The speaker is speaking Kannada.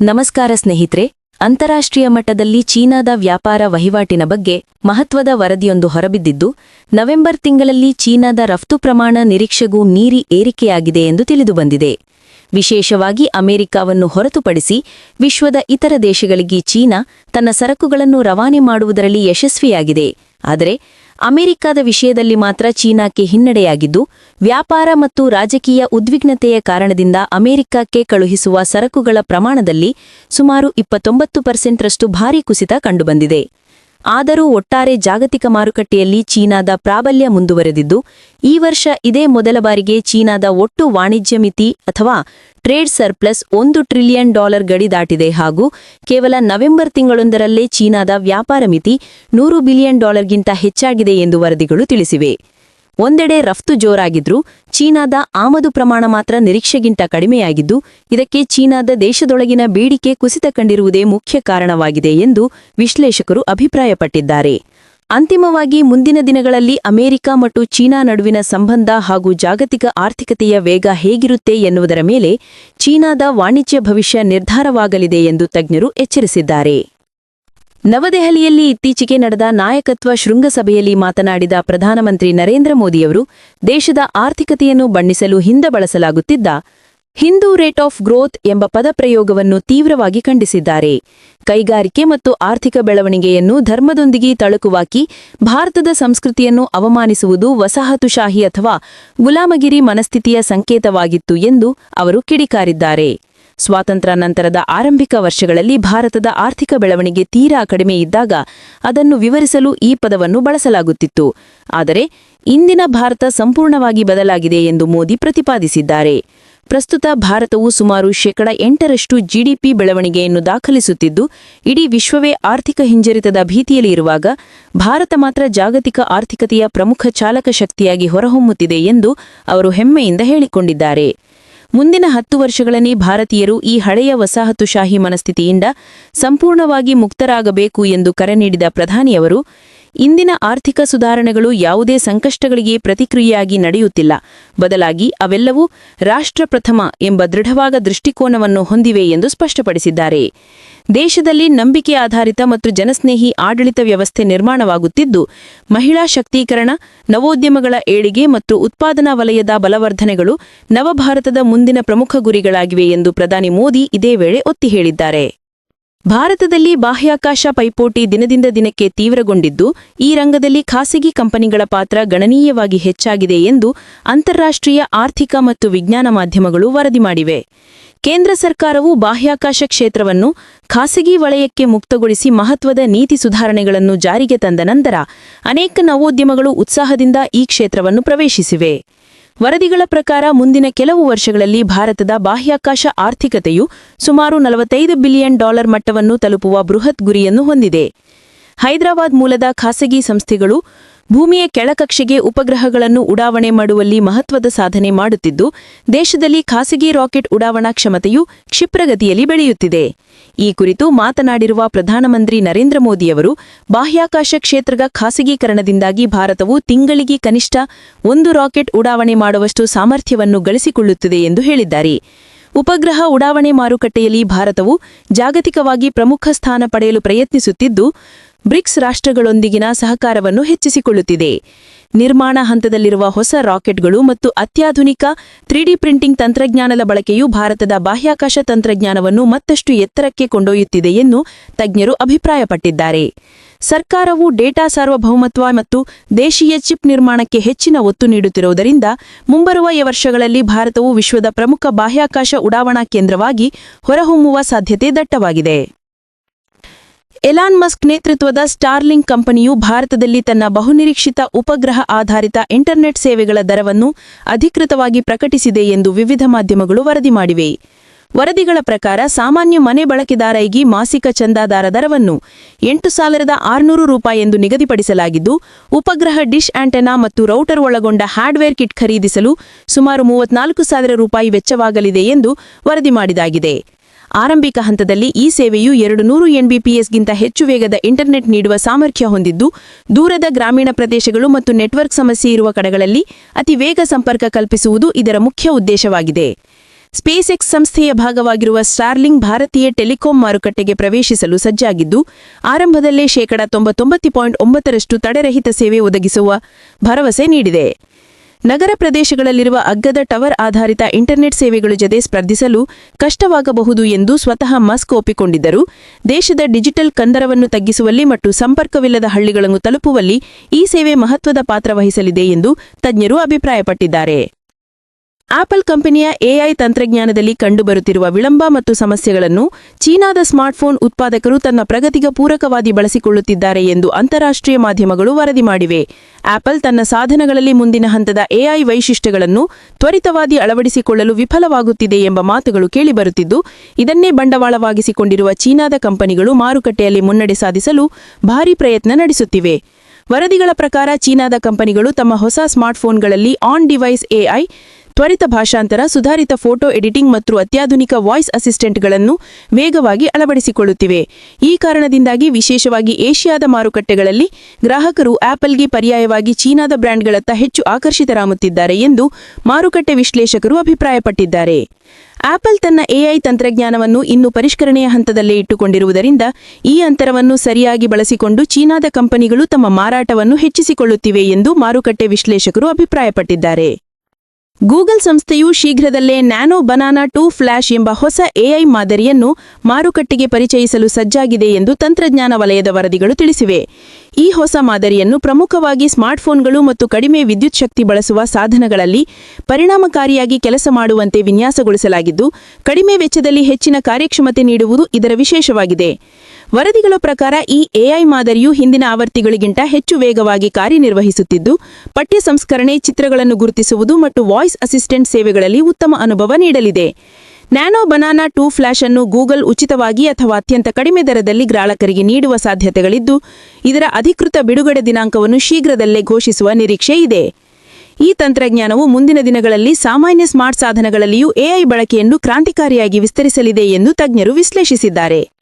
ನಮಸ್ಕಾರ ಸ್ನೇಹಿತರೆ, ಅಂತಾರಾಷ್ಟ್ರೀಯ ಮಟ್ಟದಲ್ಲಿ ಚೀನಾದ ವ್ಯಾಪಾರ ವಹಿವಾಟಿನ ಬಗ್ಗೆ ಮಹತ್ವದ ವರದಿಯೊಂದು ಹೊರಬಿದ್ದಿದ್ದು, ನವೆಂಬರ್ ತಿಂಗಳಲ್ಲಿ ಚೀನಾದ ರಫ್ತು ಪ್ರಮಾಣ ನಿರೀಕ್ಷೆಗೂ ಮೀರಿ ಏರಿಕೆಯಾಗಿದೆ ಎಂದು ತಿಳಿದುಬಂದಿದೆ. ವಿಶೇಷವಾಗಿ ಅಮೆರಿಕಾವನ್ನು ಹೊರತುಪಡಿಸಿ ವಿಶ್ವದ ಇತರ ದೇಶಗಳಿಗೆ ಚೀನಾ ತನ್ನ ಸರಕುಗಳನ್ನು ರವಾನೆ ಮಾಡುವುದರಲ್ಲಿ ಯಶಸ್ವಿಯಾಗಿದೆ. ಆದರೆ ಅಮೆರಿಕದ ವಿಷಯದಲ್ಲಿ ಮಾತ್ರ ಚೀನಾಕ್ಕೆ ಹಿನ್ನಡೆಯಾಗಿದ್ದು, ವ್ಯಾಪಾರ ಮತ್ತು ರಾಜಕೀಯ ಉದ್ವಿಗ್ನತೆಯ ಕಾರಣದಿಂದ ಅಮೆರಿಕಕ್ಕೆ ಕಳುಹಿಸುವ ಸರಕುಗಳ ಪ್ರಮಾಣದಲ್ಲಿ ಸುಮಾರು ಇಪ್ಪತ್ತೊಂಬತ್ತು ಪರ್ಸೆಂಟ್ರಷ್ಟು ಭಾರೀ ಕುಸಿತ ಕಂಡುಬಂದಿದೆ. ಆದರೂ ಒಟ್ಟಾರೆ ಜಾಗತಿಕ ಮಾರುಕಟ್ಟೆಯಲ್ಲಿ ಚೀನಾದ ಪ್ರಾಬಲ್ಯ ಮುಂದುವರೆದಿದ್ದು, ಈ ವರ್ಷ ಇದೇ ಮೊದಲ ಬಾರಿಗೆ ಚೀನಾದ ಒಟ್ಟು ವಾಣಿಜ್ಯ ಮಿತಿ ಅಥವಾ ಟ್ರೇಡ್ ಸರ್ಪ್ಲಸ್ ಒಂದು ಟ್ರಿಲಿಯನ್ ಡಾಲರ್ ಗಡಿ ದಾಟಿದೆ ಹಾಗೂ ಕೇವಲ ನವೆಂಬರ್ ತಿಂಗಳೊಂದರಲ್ಲೇ ಚೀನಾದ ವ್ಯಾಪಾರ ಮಿತಿ ನೂರು ಬಿಲಿಯನ್ ಡಾಲರ್ಗಿಂತ ಹೆಚ್ಚಾಗಿದೆ ಎಂದು ವರದಿಗಳು ತಿಳಿಸಿವೆ. ಒಂದೆಡೆ ರಫ್ತು ಜೋರಾಗಿದ್ರೂ ಚೀನಾದ ಆಮದು ಪ್ರಮಾಣ ಮಾತ್ರ ನಿರೀಕ್ಷೆಗಿಂತ ಕಡಿಮೆಯಾಗಿದ್ದು, ಇದಕ್ಕೆ ಚೀನಾದ ದೇಶದೊಳಗಿನ ಬೇಡಿಕೆ ಕುಸಿತ ಕಂಡಿರುವುದೇ ಮುಖ್ಯ ಕಾರಣವಾಗಿದೆ ಎಂದು ವಿಶ್ಲೇಷಕರು ಅಭಿಪ್ರಾಯಪಟ್ಟಿದ್ದಾರೆ. ಅಂತಿಮವಾಗಿ ಮುಂದಿನ ದಿನಗಳಲ್ಲಿ ಅಮೆರಿಕ ಮತ್ತು ಚೀನಾ ನಡುವಿನ ಸಂಬಂಧ ಹಾಗೂ ಜಾಗತಿಕ ಆರ್ಥಿಕತೆಯ ವೇಗ ಹೇಗಿರುತ್ತೆ ಎನ್ನುವುದರ ಮೇಲೆ ಚೀನಾದ ವಾಣಿಜ್ಯ ಭವಿಷ್ಯ ನಿರ್ಧಾರವಾಗಲಿದೆ ಎಂದು ತಜ್ಞರು ಎಚ್ಚರಿಸಿದ್ದಾರೆ. ನವದೆಹಲಿಯಲ್ಲಿ ಇತ್ತೀಚೆಗೆ ನಡೆದ ನಾಯಕತ್ವ ಶೃಂಗಸಭೆಯಲ್ಲಿ ಮಾತನಾಡಿದ ಪ್ರಧಾನಮಂತ್ರಿ ನರೇಂದ್ರ ಮೋದಿಯವರು, ದೇಶದ ಆರ್ಥಿಕತೆಯನ್ನು ಬಣ್ಣಿಸಲು ಹಿಂದೆ ಬಳಸಲಾಗುತ್ತಿದ್ದ ಹಿಂದೂ ರೇಟ್ ಆಫ್ ಗ್ರೋತ್ ಎಂಬ ಪದಪ್ರಯೋಗವನ್ನು ತೀವ್ರವಾಗಿ ಖಂಡಿಸಿದ್ದಾರೆ. ಕೈಗಾರಿಕೆ ಮತ್ತು ಆರ್ಥಿಕ ಬೆಳವಣಿಗೆಯನ್ನು ಧರ್ಮದೊಂದಿಗೆ ತಳುಕುವಾಕಿ ಭಾರತದ ಸಂಸ್ಕೃತಿಯನ್ನು ಅವಮಾನಿಸುವುದು ವಸಾಹತುಶಾಹಿ ಅಥವಾ ಗುಲಾಮಗಿರಿ ಮನಸ್ಥಿತಿಯ ಸಂಕೇತವಾಗಿತ್ತು ಎಂದು ಅವರು ಕಿಡಿಕಾರಿದ್ದಾರೆ. ಸ್ವಾತಂತ್ರ್ಯ ನಂತರದ ಆರಂಭಿಕ ವರ್ಷಗಳಲ್ಲಿ ಭಾರತದ ಆರ್ಥಿಕ ಬೆಳವಣಿಗೆ ತೀರಾ ಕಡಿಮೆ ಇದ್ದಾಗ ಅದನ್ನು ವಿವರಿಸಲು ಈ ಪದವನ್ನು ಬಳಸಲಾಗುತ್ತಿತ್ತು. ಆದರೆ ಇಂದಿನ ಭಾರತ ಸಂಪೂರ್ಣವಾಗಿ ಬದಲಾಗಿದೆ ಎಂದು ಮೋದಿ ಪ್ರತಿಪಾದಿಸಿದ್ದಾರೆ. ಪ್ರಸ್ತುತ ಭಾರತವು ಸುಮಾರು ಶೇಕಡ ಎಂಟರಷ್ಟು ಜಿಡಿಪಿ ಬೆಳವಣಿಗೆಯನ್ನು ದಾಖಲಿಸುತ್ತಿದ್ದು, ಇಡೀ ವಿಶ್ವವೇ ಆರ್ಥಿಕ ಹಿಂಜರಿತದ ಭೀತಿಯಲ್ಲಿ ಇರುವಾಗ ಭಾರತ ಮಾತ್ರ ಜಾಗತಿಕ ಆರ್ಥಿಕತೆಯ ಪ್ರಮುಖ ಚಾಲಕ ಶಕ್ತಿಯಾಗಿ ಹೊರಹೊಮ್ಮುತ್ತಿದೆ ಎಂದು ಅವರು ಹೆಮ್ಮೆಯಿಂದ ಹೇಳಿಕೊಂಡಿದ್ದಾರೆ. ಮುಂದಿನ ಹತ್ತು ವರ್ಷಗಳಲ್ಲಿ ಭಾರತೀಯರು ಈ ಹಳೆಯ ವಸಾಹತುಶಾಹಿ ಮನಸ್ಥಿತಿಯಿಂದ ಸಂಪೂರ್ಣವಾಗಿ ಮುಕ್ತರಾಗಬೇಕು ಎಂದು ಕರೆ ನೀಡಿದ ಪ್ರಧಾನಿಯವರು ಇಂದಿನ ಆರ್ಥಿಕ ಸುಧಾರಣೆಗಳು ಯಾವುದೇ ಸಂಕಷ್ಟಗಳಿಗೆ ಪ್ರತಿಕ್ರಿಯೆಯಾಗಿ ನಡೆಯುತ್ತಿಲ್ಲ. ಬದಲಾಗಿ ಅವೆಲ್ಲವೂ ರಾಷ್ಟ್ರ ಪ್ರಥಮ ಎಂಬ ದೃಢವಾದ ದೃಷ್ಟಿಕೋನವನ್ನು ಹೊಂದಿವೆ ಎಂದು ಸ್ಪಷ್ಟಪಡಿಸಿದ್ದಾರೆ. ದೇಶದಲ್ಲಿ ನಂಬಿಕೆ ಆಧಾರಿತ ಮತ್ತು ಜನಸ್ನೇಹಿ ಆಡಳಿತ ವ್ಯವಸ್ಥೆ ನಿರ್ಮಾಣವಾಗುತ್ತಿದ್ದು, ಮಹಿಳಾ ಶಕ್ತೀಕರಣ, ನವೋದ್ಯಮಗಳ ಏಳಿಗೆ ಮತ್ತು ಉತ್ಪಾದನಾ ವಲಯದ ಬಲವರ್ಧನೆಗಳು ನವಭಾರತದ ಮುಂದಿನ ಪ್ರಮುಖ ಗುರಿಗಳಾಗಿವೆ ಎಂದು ಪ್ರಧಾನಿ ಮೋದಿ ಇದೇ ವೇಳೆ ಒತ್ತಿ ಹೇಳಿದ್ದಾರೆ. ಭಾರತದಲ್ಲಿ ಬಾಹ್ಯಾಕಾಶ ಪೈಪೋಟಿ ದಿನದಿಂದ ದಿನಕ್ಕೆ ತೀವ್ರಗೊಂಡಿದ್ದು, ಈ ರಂಗದಲ್ಲಿ ಖಾಸಗಿ ಕಂಪನಿಗಳ ಪಾತ್ರ ಗಣನೀಯವಾಗಿ ಹೆಚ್ಚಾಗಿದೆ ಎಂದು ಅಂತಾರಾಷ್ಟ್ರೀಯ ಆರ್ಥಿಕ ಮತ್ತು ವಿಜ್ಞಾನ ಮಾಧ್ಯಮಗಳು ವರದಿ ಮಾಡಿವೆ. ಕೇಂದ್ರ ಸರ್ಕಾರವು ಬಾಹ್ಯಾಕಾಶ ಕ್ಷೇತ್ರವನ್ನು ಖಾಸಗಿ ವಲಯಕ್ಕೆ ಮುಕ್ತಗೊಳಿಸಿ ಮಹತ್ವದ ನೀತಿ ಸುಧಾರಣೆಗಳನ್ನು ಜಾರಿಗೆ ತಂದ ನಂತರ ಅನೇಕ ನವೋದ್ಯಮಗಳು ಉತ್ಸಾಹದಿಂದ ಈ ಕ್ಷೇತ್ರವನ್ನು ಪ್ರವೇಶಿಸಿವೆ. ವರದಿಗಳ ಪ್ರಕಾರ ಮುಂದಿನ ಕೆಲವು ವರ್ಷಗಳಲ್ಲಿ ಭಾರತದ ಬಾಹ್ಯಾಕಾಶ ಆರ್ಥಿಕತೆಯು ಸುಮಾರು ನಲವತ್ತೈದು ಬಿಲಿಯನ್ ಡಾಲರ್ ಮಟ್ಟವನ್ನು ತಲುಪುವ ಬೃಹತ್ ಗುರಿಯನ್ನು ಹೊಂದಿದೆ. ಹೈದರಾಬಾದ್ ಮೂಲದ ಖಾಸಗಿ ಸಂಸ್ಥೆಗಳು ಭೂಮಿಯ ಕೆಳಕಕ್ಷೆಗೆ ಉಪಗ್ರಹಗಳನ್ನು ಉಡಾವಣೆ ಮಾಡುವಲ್ಲಿ ಮಹತ್ವದ ಸಾಧನೆ ಮಾಡುತ್ತಿದ್ದು, ದೇಶದಲ್ಲಿ ಖಾಸಗಿ ರಾಕೆಟ್ ಉಡಾವಣಾ ಕ್ಷಮತೆಯು ಕ್ಷಿಪ್ರಗತಿಯಲ್ಲಿ ಬೆಳೆಯುತ್ತಿದೆ. ಈ ಕುರಿತು ಮಾತನಾಡಿರುವ ಪ್ರಧಾನಮಂತ್ರಿ ನರೇಂದ್ರ ಮೋದಿಯವರು ಬಾಹ್ಯಾಕಾಶ ಕ್ಷೇತ್ರದ ಖಾಸಗೀಕರಣದಿಂದಾಗಿ ಭಾರತವು ತಿಂಗಳಿಗೆ ಕನಿಷ್ಠ ಒಂದು ರಾಕೆಟ್ ಉಡಾವಣೆ ಮಾಡುವಷ್ಟು ಸಾಮರ್ಥ್ಯವನ್ನು ಗಳಿಸಿಕೊಳ್ಳುತ್ತಿದೆ ಎಂದು ಹೇಳಿದ್ದಾರೆ. ಉಪಗ್ರಹ ಉಡಾವಣೆ ಮಾರುಕಟ್ಟೆಯಲ್ಲಿ ಭಾರತವು ಜಾಗತಿಕವಾಗಿ ಪ್ರಮುಖ ಸ್ಥಾನ ಪಡೆಯಲು ಪ್ರಯತ್ನಿಸುತ್ತಿದ್ದು ಬ್ರಿಕ್ಸ್ ರಾಷ್ಟ್ರಗಳೊಂದಿಗಿನ ಸಹಕಾರವನ್ನು ಹೆಚ್ಚಿಸಿಕೊಳ್ಳುತ್ತಿದೆ. ನಿರ್ಮಾಣ ಹಂತದಲ್ಲಿರುವ ಹೊಸ ರಾಕೆಟ್ಗಳು ಮತ್ತು ಅತ್ಯಾಧುನಿಕ ತ್ರೀಡಿ ಪ್ರಿಂಟಿಂಗ್ ತಂತ್ರಜ್ಞಾನದ ಬಳಕೆಯು ಭಾರತದ ಬಾಹ್ಯಾಕಾಶ ತಂತ್ರಜ್ಞಾನವನ್ನು ಮತ್ತಷ್ಟು ಎತ್ತರಕ್ಕೆ ಕೊಂಡೊಯ್ಯುತ್ತಿದೆ ಎಂದು ತಜ್ಞರು ಅಭಿಪ್ರಾಯಪಟ್ಟಿದ್ದಾರೆ. ಸರ್ಕಾರವು ಡೇಟಾ ಸಾರ್ವಭೌಮತ್ವ ಮತ್ತು ದೇಶೀಯ ಚಿಪ್ ನಿರ್ಮಾಣಕ್ಕೆ ಹೆಚ್ಚಿನ ಒತ್ತು ನೀಡುತ್ತಿರುವುದರಿಂದ ಮುಂಬರುವ ವರ್ಷಗಳಲ್ಲಿ ಭಾರತವು ವಿಶ್ವದ ಪ್ರಮುಖ ಬಾಹ್ಯಾಕಾಶ ಉಡಾವಣಾ ಕೇಂದ್ರವಾಗಿ ಹೊರಹೊಮ್ಮುವ ಸಾಧ್ಯತೆ ದಟ್ಟವಾಗಿದೆ. ಎಲಾನ್ ಮಸ್ಕ್ ನೇತೃತ್ವದ ಸ್ಟಾರ್ಲಿಂಕ್ ಕಂಪನಿಯು ಭಾರತದಲ್ಲಿ ತನ್ನ ಬಹುನಿರೀಕ್ಷಿತ ಉಪಗ್ರಹ ಆಧಾರಿತ ಇಂಟರ್ನೆಟ್ ಸೇವೆಗಳ ದರವನ್ನು ಅಧಿಕೃತವಾಗಿ ಪ್ರಕಟಿಸಿದೆ ಎಂದು ವಿವಿಧ ಮಾಧ್ಯಮಗಳು ವರದಿ ಮಾಡಿವೆ. ವರದಿಗಳ ಪ್ರಕಾರ ಸಾಮಾನ್ಯ ಮನೆ ಬಳಕೆದಾರರಿಗೆ ಮಾಸಿಕ ಚಂದಾದಾರ ದರವನ್ನು ಎಂಟು ಸಾವಿರದ ಆರುನೂರು ರೂಪಾಯಿ ಎಂದು ನಿಗದಿಪಡಿಸಲಾಗಿದ್ದು, ಉಪಗ್ರಹ ಡಿಶ್ ಆಂಟೆನಾ ಮತ್ತು ರೌಟರ್ ಒಳಗೊಂಡ ಹಾರ್ಡ್ವೇರ್ ಕಿಟ್ ಖರೀದಿಸಲು ಸುಮಾರು ಮೂವತ್ನಾಲ್ಕು ಸಾವಿರ ರೂಪಾಯಿ ವೆಚ್ಚವಾಗಲಿದೆ ಎಂದು ವರದಿ ಮಾಡಿದಾಗಿದೆ. ಆರಂಭಿಕ ಹಂತದಲ್ಲಿ ಈ ಸೇವೆಯು ಎರಡು ನೂರು ಎನ್ಬಿಪಿಎಸ್ಗಿಂತ ಹೆಚ್ಚು ವೇಗದ ಇಂಟರ್ನೆಟ್ ನೀಡುವ ಸಾಮರ್ಥ್ಯ ಹೊಂದಿದ್ದು, ದೂರದ ಗ್ರಾಮೀಣ ಪ್ರದೇಶಗಳು ಮತ್ತು ನೆಟ್ವರ್ಕ್ ಸಮಸ್ಯೆ ಇರುವ ಕಡೆಗಳಲ್ಲಿ ಅತಿ ವೇಗ ಸಂಪರ್ಕ ಕಲ್ಪಿಸುವುದು ಇದರ ಮುಖ್ಯ ಉದ್ದೇಶವಾಗಿದೆ. ಸ್ಪೇಸ್ ಎಕ್ಸ್ ಸಂಸ್ಥೆಯ ಭಾಗವಾಗಿರುವ ಸ್ಟಾರ್ಲಿಂಗ್ ಭಾರತೀಯ ಟೆಲಿಕಾಂ ಮಾರುಕಟ್ಟೆಗೆ ಪ್ರವೇಶಿಸಲು ಸಜ್ಜಾಗಿದ್ದು, ಆರಂಭದಲ್ಲೇ ಶೇಕಡಾ ತೊಂಬತ್ತೊಂಬತ್ತು ಪಾಯಿಂಟ್ ಒಂಬತ್ತರಷ್ಟು ತಡೆರಹಿತ ಸೇವೆ ಒದಗಿಸುವ ಭರವಸೆ ನೀಡಿದೆ. ನಗರ ಪ್ರದೇಶಗಳಲ್ಲಿರುವ ಅಗ್ಗದ ಟವರ್ ಆಧಾರಿತ ಇಂಟರ್ನೆಟ್ ಸೇವೆಗಳ ಜೊತೆ ಸ್ಪರ್ಧಿಸಲು ಕಷ್ಟವಾಗಬಹುದು ಎಂದು ಸ್ವತಃ ಮಸ್ಕ್ ಒಪ್ಪಿಕೊಂಡಿದ್ದರು. ದೇಶದ ಡಿಜಿಟಲ್ ಕಂದರವನ್ನು ತಗ್ಗಿಸುವಲ್ಲಿ ಮತ್ತು ಸಂಪರ್ಕವಿಲ್ಲದ ಹಳ್ಳಿಗಳನ್ನು ತಲುಪುವಲ್ಲಿ ಈ ಸೇವೆ ಮಹತ್ವದ ಪಾತ್ರ ವಹಿಸಲಿದೆ ಎಂದು ತಜ್ಞರು ಅಭಿಪ್ರಾಯಪಟ್ಟಿದ್ದಾರೆ. ಆಪಲ್ ಕಂಪನಿಯ ಎಐ ತಂತ್ರಜ್ಞಾನದಲ್ಲಿ ಕಂಡುಬರುತ್ತಿರುವ ವಿಳಂಬ ಮತ್ತು ಸಮಸ್ಯೆಗಳನ್ನು ಚೀನಾದ ಸ್ಮಾರ್ಟ್ಫೋನ್ ಉತ್ಪಾದಕರು ತನ್ನ ಪ್ರಗತಿಗೆ ಪೂರಕವಾಗಿ ಬಳಸಿಕೊಳ್ಳುತ್ತಿದ್ದಾರೆ ಎಂದು ಅಂತಾರಾಷ್ಟ್ರೀಯ ಮಾಧ್ಯಮಗಳು ವರದಿ ಮಾಡಿವೆ. ಆಪಲ್ ತನ್ನ ಸಾಧನಗಳಲ್ಲಿ ಮುಂದಿನ ಹಂತದ ಎಐ ವೈಶಿಷ್ಟ್ಯಗಳನ್ನು ತ್ವರಿತವಾಗಿ ಅಳವಡಿಸಿಕೊಳ್ಳಲು ವಿಫಲವಾಗುತ್ತಿದೆ ಎಂಬ ಮಾತುಗಳು ಕೇಳಿಬರುತ್ತಿದ್ದು, ಇದನ್ನೇ ಬಂಡವಾಳವಾಗಿಸಿಕೊಂಡಿರುವ ಚೀನಾದ ಕಂಪನಿಗಳು ಮಾರುಕಟ್ಟೆಯಲ್ಲಿ ಮುನ್ನಡೆ ಸಾಧಿಸಲು ಭಾರೀ ಪ್ರಯತ್ನ ನಡೆಸುತ್ತಿವೆ. ವರದಿಗಳ ಪ್ರಕಾರ ಚೀನಾದ ಕಂಪನಿಗಳು ತಮ್ಮ ಹೊಸ ಸ್ಮಾರ್ಟ್ಫೋನ್ಗಳಲ್ಲಿ ಆನ್ ಡಿವೈಸ್ ಎಐ ತ್ವರಿತ ಭಾಷಾಂತರ, ಸುಧಾರಿತ ಫೋಟೋ ಎಡಿಟಿಂಗ್ ಮತ್ತು ಅತ್ಯಾಧುನಿಕ ವಾಯ್ಸ್ ಅಸಿಸ್ಟೆಂಟ್ಗಳನ್ನು ವೇಗವಾಗಿ ಅಳವಡಿಸಿಕೊಳ್ಳುತ್ತಿವೆ. ಈ ಕಾರಣದಿಂದಾಗಿ ವಿಶೇಷವಾಗಿ ಏಷ್ಯಾದ ಮಾರುಕಟ್ಟೆಗಳಲ್ಲಿ ಗ್ರಾಹಕರು ಆಪಲ್ಗೆ ಪರ್ಯಾಯವಾಗಿ ಚೀನಾದ ಬ್ರ್ಯಾಂಡ್ಗಳತ್ತ ಹೆಚ್ಚು ಆಕರ್ಷಿತರಾಗುತ್ತಿದ್ದಾರೆ ಎಂದು ಮಾರುಕಟ್ಟೆ ವಿಶ್ಲೇಷಕರು ಅಭಿಪ್ರಾಯಪಟ್ಟಿದ್ದಾರೆ. ಆಪಲ್ ತನ್ನ ಎಐ ತಂತ್ರಜ್ಞಾನವನ್ನು ಇನ್ನು ಪರಿಷ್ಕರಣೆಯ ಹಂತದಲ್ಲೇ ಇಟ್ಟುಕೊಂಡಿರುವುದರಿಂದ ಈ ಅಂತರವನ್ನು ಸರಿಯಾಗಿ ಬಳಸಿಕೊಂಡು ಚೀನಾದ ಕಂಪನಿಗಳು ತಮ್ಮ ಮಾರಾಟವನ್ನು ಹೆಚ್ಚಿಸಿಕೊಳ್ಳುತ್ತಿವೆ ಎಂದು ಮಾರುಕಟ್ಟೆ ವಿಶ್ಲೇಷಕರು ಅಭಿಪ್ರಾಯಪಟ್ಟಿದ್ದಾರೆ. ಗೂಗಲ್ ಸಂಸ್ಥೆಯು ಶೀಘ್ರದಲ್ಲೇ ನ್ಯಾನೋ ಬನಾನಾ ಟೂ ಫ್ಲ್ಯಾಶ್ ಎಂಬ ಹೊಸ ಎಐ ಮಾದರಿಯನ್ನು ಮಾರುಕಟ್ಟೆಗೆ ಪರಿಚಯಿಸಲು ಸಜ್ಜಾಗಿದೆ ಎಂದು ತಂತ್ರಜ್ಞಾನ ವಲಯದ ವರದಿಗಳು ತಿಳಿಸಿವೆ. ಈ ಹೊಸ ಮಾದರಿಯನ್ನು ಪ್ರಮುಖವಾಗಿ ಸ್ಮಾರ್ಟ್ಫೋನ್ಗಳು ಮತ್ತು ಕಡಿಮೆ ವಿದ್ಯುತ್ ಶಕ್ತಿ ಬಳಸುವ ಸಾಧನಗಳಲ್ಲಿ ಪರಿಣಾಮಕಾರಿಯಾಗಿ ಕೆಲಸ ಮಾಡುವಂತೆ ವಿನ್ಯಾಸಗೊಳಿಸಲಾಗಿದ್ದು, ಕಡಿಮೆ ವೆಚ್ಚದಲ್ಲಿ ಹೆಚ್ಚಿನ ಕಾರ್ಯಕ್ಷಮತೆ ನೀಡುವುದು ಇದರ ವಿಶೇಷವಾಗಿದೆ. ವರದಿಗಳ ಪ್ರಕಾರ ಈ ಎಐ ಮಾದರಿಯು ಹಿಂದಿನ ಆವರ್ತಿಗಳಿಗಿಂತ ಹೆಚ್ಚು ವೇಗವಾಗಿ ಕಾರ್ಯನಿರ್ವಹಿಸುತ್ತಿದ್ದು, ಪಠ್ಯ ಸಂಸ್ಕರಣೆ, ಚಿತ್ರಗಳನ್ನು ಗುರುತಿಸುವುದು ಮತ್ತು ವಾಯ್ಸ್ ಅಸಿಸ್ಟೆಂಟ್ ಸೇವೆಗಳಲ್ಲಿ ಉತ್ತಮ ಅನುಭವ ನೀಡಲಿದೆ. ನ್ಯಾನೋ ಬನಾನಾ ಟೂ ಫ್ಲಾಶ್ ಅನ್ನು ಗೂಗಲ್ ಉಚಿತವಾಗಿ ಅಥವಾ ಅತ್ಯಂತ ಕಡಿಮೆ ದರದಲ್ಲಿ ಗ್ರಾಹಕರಿಗೆ ನೀಡುವ ಸಾಧ್ಯತೆಗಳಿದ್ದು, ಇದರ ಅಧಿಕೃತ ಬಿಡುಗಡೆ ದಿನಾಂಕವನ್ನು ಶೀಘ್ರದಲ್ಲೇ ಘೋಷಿಸುವ ನಿರೀಕ್ಷೆ ಇದೆ. ಈ ತಂತ್ರಜ್ಞಾನವು ಮುಂದಿನ ದಿನಗಳಲ್ಲಿ ಸಾಮಾನ್ಯ ಸ್ಮಾರ್ಟ್ ಸಾಧನಗಳಲ್ಲಿಯೂ ಎಐ ಬಳಕೆಯನ್ನು ಕ್ರಾಂತಿಕಾರಿಯಾಗಿ ವಿಸ್ತರಿಸಲಿದೆ ಎಂದು ತಜ್ಞರು ವಿಶ್ಲೇಷಿಸಿದ್ದಾರೆ.